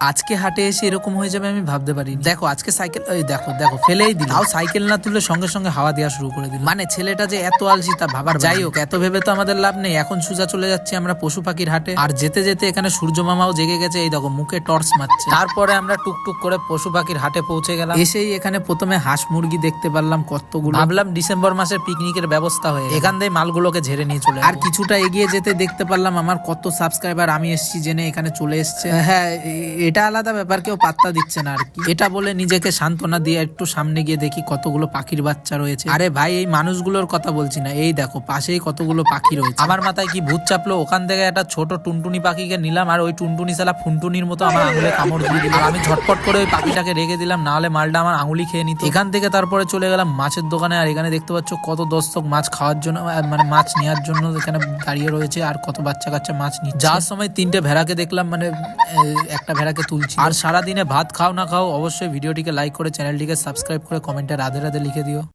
আজকে হাটে এসে এরকম হয়ে যাবে আমি ভাবতে পারি দেখো আজকে সাইকেল এই দেখো দেখো ফেলেই দিল তাও সাইকেল না তুলে সঙ্গে সঙ্গে হাওয়া দেওয়া শুরু করে দিল মানে ছেলেটা যে এত আলসি তা ভাবার যাই হোক এত ভেবে তো আমাদের লাভ নেই। এখন সুজা চলে যাচ্ছে আমরা পশু পাখির হাটে। আর যেতে যেতে এখানে সূর্য মামাও জেগে গেছে। এই দেখো মুখে টর্চ মারছে। তারপরে আমরা টুকটুক করে পশু পাখির হাটে পৌঁছে গেলাম। এসেই এখানে প্রথমে হাঁস মুরগি দেখতে পারলাম কতগুলো। ভাবলাম ডিসেম্বর মাসের পিকনিকের ব্যবস্থা হয়ে এখান থেকে মালগুলোকে ঝেড়ে নিয়ে চলে আর কিছুটা এগিয়ে যেতে দেখতে পারলাম। আমার কত সাবস্ক্রাইবার আমি এসেছি জেনে এখানে চলে এসছে। হ্যাঁ এটা আলাদা ব্যাপার, কেউ পাত্তা দিচ্ছে না আর কি। এটা বলে নিজেকে সান্ত্বনা দিয়ে একটু সামনে গিয়ে দেখি কতগুলো পাখির বাচ্চা রয়েছে। আরে ভাই, এই মানুষগুলোর কথা বলছি না। এই দেখো, পাশেই কতগুলো পাখি রয়েছে। আমার মাথায় কি ভূত চাপলো? ওখান থেকে একটা ছোট টুনটুনি পাখিকে নিলাম আর ওই টুনটুনি সালা ফুনটুনির মতো আমার আঙুলে কামড় দিয়ে দিল। আর আমি ঝটপট করে ওই পাখিটাকে রেখে দিলাম, না হলে মালটা আমার আঙুলি খেয়ে নিত। এখান থেকে তারপরে চলে গেলাম মাছের দোকানে আর এখানে দেখতে পাচ্ছ কত দর্শক মাছ খাওয়ার জন্য মানে মাছ নেওয়ার জন্য এখানে দাঁড়িয়ে রয়েছে আর কত বাচ্চা কাচ্চা মাছ নিচ্ছে। যাওয়ার সময় তিনটে ভেড়াকে দেখলাম মানে একটা একটা ভেড়াকে তুলছি। আর সারাদিনে ভাত খাও না খাও, অবশ্যই ভিডিওটিকে লাইক করে চ্যানেলটিকে সাবস্ক্রাইব করে কমেন্টে রাধে রাধে লিখে দিও।